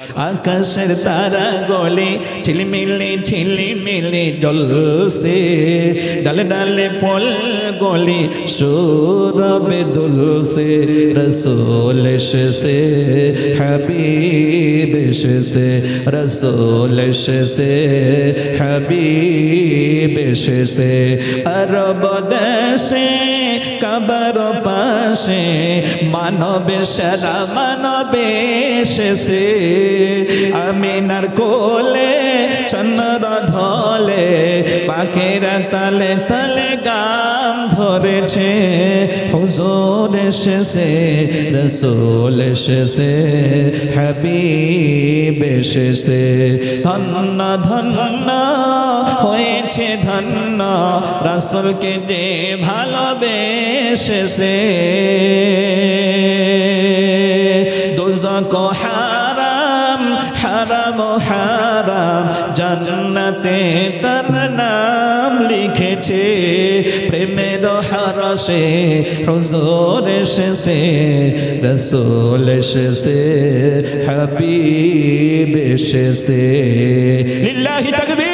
আকাশের তারা গলে ঝিলমিলে ঝিলমিলে জলসে ডালে ডালে ফল গলে সৌরভে দুলসে রসোল এসেছে, হাবিব এসেছে, রসোল এসেছে, হাবিব এসেছে, আরব দেশে, কাবার পাশে, মানবে সারা, মানবে এসেছে। আমিনার কোলে চন্দ্র ধলে পাখিরা তালে তালে ধরেছে হুজুর এসেছে, রসুল এসেছে, হাবিব এসেছে। ধন্য ধন্য, হয়েছে ধন্য, রাসুলকে যে ভালোবেসেছে। দোজক হারাম হারাম হারাম, জান্নাতে তার নাম। লিখেছে প্রেমের হারসে হজর এসেছে রসুল এসেছে হাবিব এসেছে। লিল্লাহি তাকবীর।